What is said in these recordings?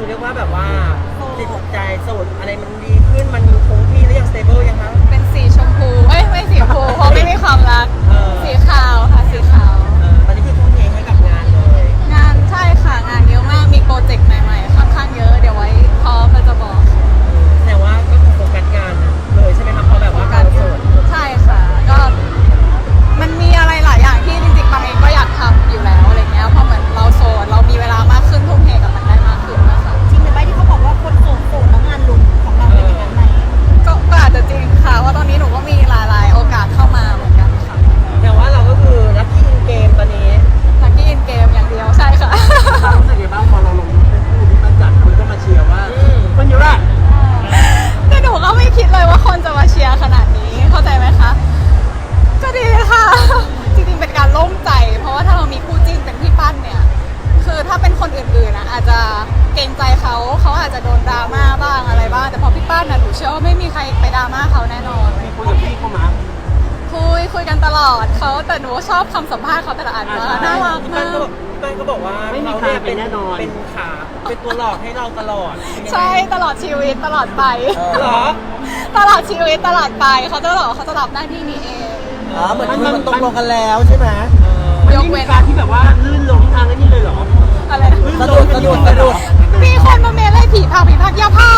คือเรียกว่าแบบว่าจิตใจโสดอะไรมันดีขึ้นมันคงที่หรือยังสเตเบิลยังคะเป็นสีชมพู เอ้ย ไม่สีชมพู เพราะไม่มีความรักเออสีขาวค่ะ สีขาว อื่นๆนะอาจจะเกรงใจเขาเขาอาจจะโดนดราม่าบ้างอะไรบ้างแต่พอพี่ปั้นนะหนูเชื่อว่าไม่มีใครไปดราม่าเขาแน่นอน มีคุยกับพี่เข้ามาคุยคุยกันตลอดเขาแต่หนูชอบคำสัมภาษณ์เขาแต่ละอันมากน่ารักพี่มาปั้นก็บอกกพี่ปั้นก็บอกว่าไม่มีเขาใครเนี่ยเป็นแน่นอน เป็นขาเป็นตัวหลอกให้เราตลอดเป็นยังไงใช่ตลอดชีวิตตลอดไป เหรอ ตลอดชีวิตตลอดไปเขาจะบอกเขาจะรับหน้าที่นี้เอง อ๋อเหมือนคุยมันตกลงกันแล้วใช่ไหมเออมันยกไม่เว้มีน การที่แบบว่าลื่นล้มทางไอ้นี่เลยเหรอ อะไรนะ สะดุดสะดุดสะดุดมีคนมาเมนเลยผีพากผีพากอยาพา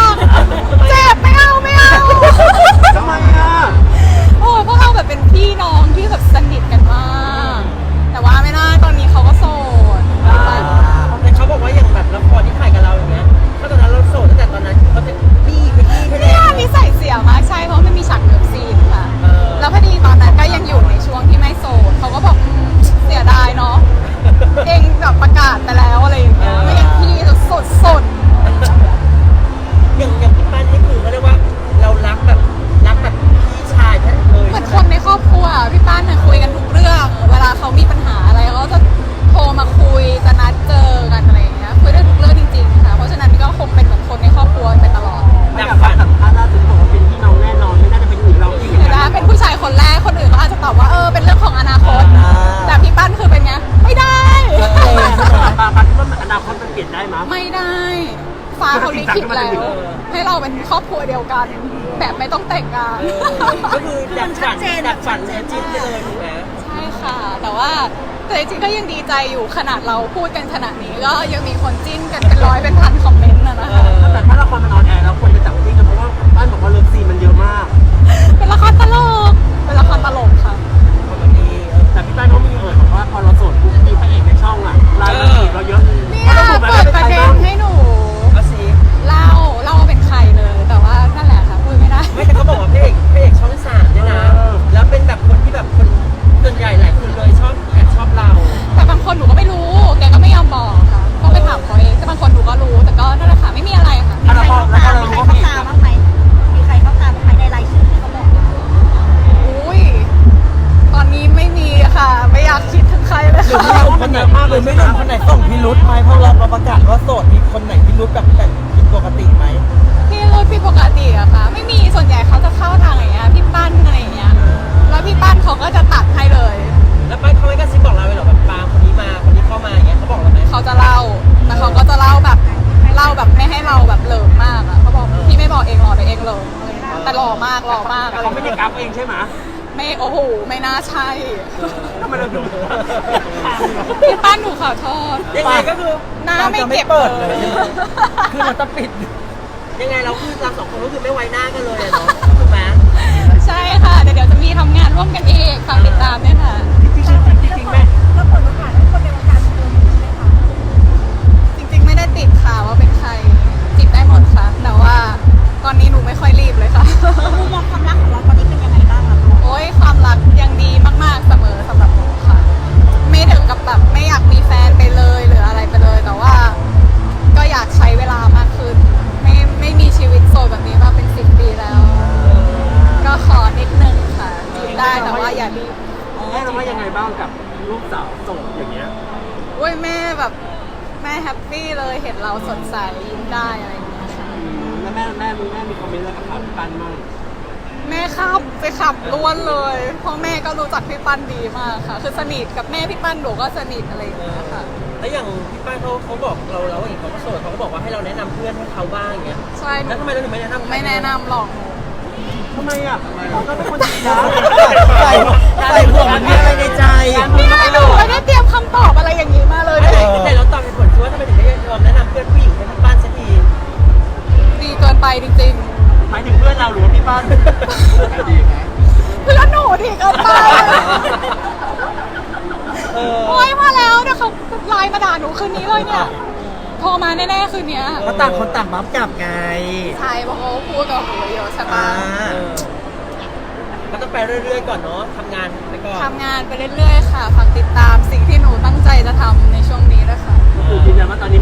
ได้มั้ยไม่ได้ฟ้าเขาลิขิตแล้ว ให้เราเป็นครอบครัวเดียวกัน แบบไม่ต้องแต่งงานเออก็คือดับฝันดับฝันเนี่ยจิ้นไปเลยถูกไหมใช่ค่ะ แต่ว่าแต่จริงๆก็ยังดีใจอยู่ขนาดเราพูดกันขนาดนี้ก็ยังมีคนจิ้นกันเป็นร้อยเป็นพันคอมเมนต์นะนะคะแต่ถ้าละครมันออนแอร์แล้วคนจะจับจิ้นกันเพราะว่าบ้านบอกว่าเลิฟซีนมันเยอะมาก เป็นละครตลก ค่ะไม่รู้คนไหนหรือไม่รู้คนไหนส่งพิรุธไหมเพราะเราประกาศว่าโสดมีคนไหนพิรุธแบบแต่ผิดปกติไหมพี่รุดพี่ปกติอะค่ะ ไม่มีส่วนใหญ่เขาจะเข้าทางอย่างเงี้ยพี่ปั้นอะไรอย่างเงี้ยแล้วพี่ปั้นเขาก็จะตัดให้เลย แล้วป้าเขาไม่กระซิบบอกเราเลยเหรอแบบปาคนนี้มาคนนี้เข้ามาอย่างเงี้ยเขาบอกเราไหมเขาจะเล่าแต่เขาก็จะเล่าแบบเล่าแบบไม่ให้เราแบบเหลิมมากอะเขาบอกพี่ไม่บอกเองหรอกเดี๋ยวเองเหลิมอะไรอย่างเงี้ยแต่หล่อมากหล่อมากแต่อะไรอเขาย่างไม่ได้เงี้ยกราฟเองใช่ไหม ไม่โอ้โหไม่น่าใช่ทำไมเราดูพี่ปั้นหนูขอโทษยังไงก็คือหน้าไม่เก็บเปิดเลย คือมันจะปิด ยังไงเราคือเราสองคนก็คือไม่ไว้หน้ากันเลยอะเนาะถูกไหมใช่ค่ะแต่เดี๋ยวจะมีทำงานร่วมกันอีกฝากติดตามด้วยค่ะ จริงๆจริงๆแม่ แล้วผลโอกาสให้คน ได้แต่ว่าอย่ารีบแม่เราว่ายังไงบ้างกับลูกสาวโสดอย่างเงี้ยโอ้ยแม่แบบแม่แฮปปี้เลยเห็นเราสดใสยิ้มได้อะไรอย่างเงี้ยค่ะแล้วแม่แม่มีแม่มีคอมเมนต์อะไรกับข่าวพี่ปันมั่งแม่ขับไปขับล้วนเลยเพราะแม่ก็รู้จักพี่ปั้นดีมากค่ะ คือสนิทกับแม่พี่ปั้นหนูก็สนิทอะไรอย่างเงี้ยค่ะ แล้วอย่างพี่ป้าเขาเขาบอกเราแล้วอย่างเขาก็โสดเขาก็บอกว่าให้เราแนะนำเพื่อนให้เขาบ้างอย่างเงี้ยใช่หนูแล้วทำไมเราถึงไม่แนะนำใครไม่แนะนำหรอก ทำไมอะเราก็เป็นคนดีนะใส่ใส่ห่วงมันมีอะไรในใจ เนี่ยหนูไม่ได้เตรียมคำตอบอะไรอย่างนี้มาเลยไม่เลแต่ยแต่เราตอบเหตุผลคือว่าทำไมถึงไม่ยอมแนะนำเพื่อนผู้หญิงให้พี่ป้านสักทีดีเกินไปจริงหมายถึงเพื่อนเราหรือว่าพี่ป้านๆเพื่อนหนูดีเกินไปเออ โอ้ยมาแล้วเดี๋ยวเขาไลน์มาด่าหนูคืนนี้เลยเนี่ย โทรมาแน่ๆคืนเนี้ยเพราะต่างคนต่างบัฟกลับไงใช่เพราะเขาพูดกับหนูเยอะใช่อ่าปะเออก็ต้องไปเรื่อยๆก่อนเนาะทำงานไปก่อนทำงานไปเรื่อยๆค่ะฝากติดตามสิ่งที่หนูตั้งใจจะทำในช่วงนี้ด้วยค่ะ คือยืนยันว่าตอนนี้ไม่มีลื่นล้มแน่นอน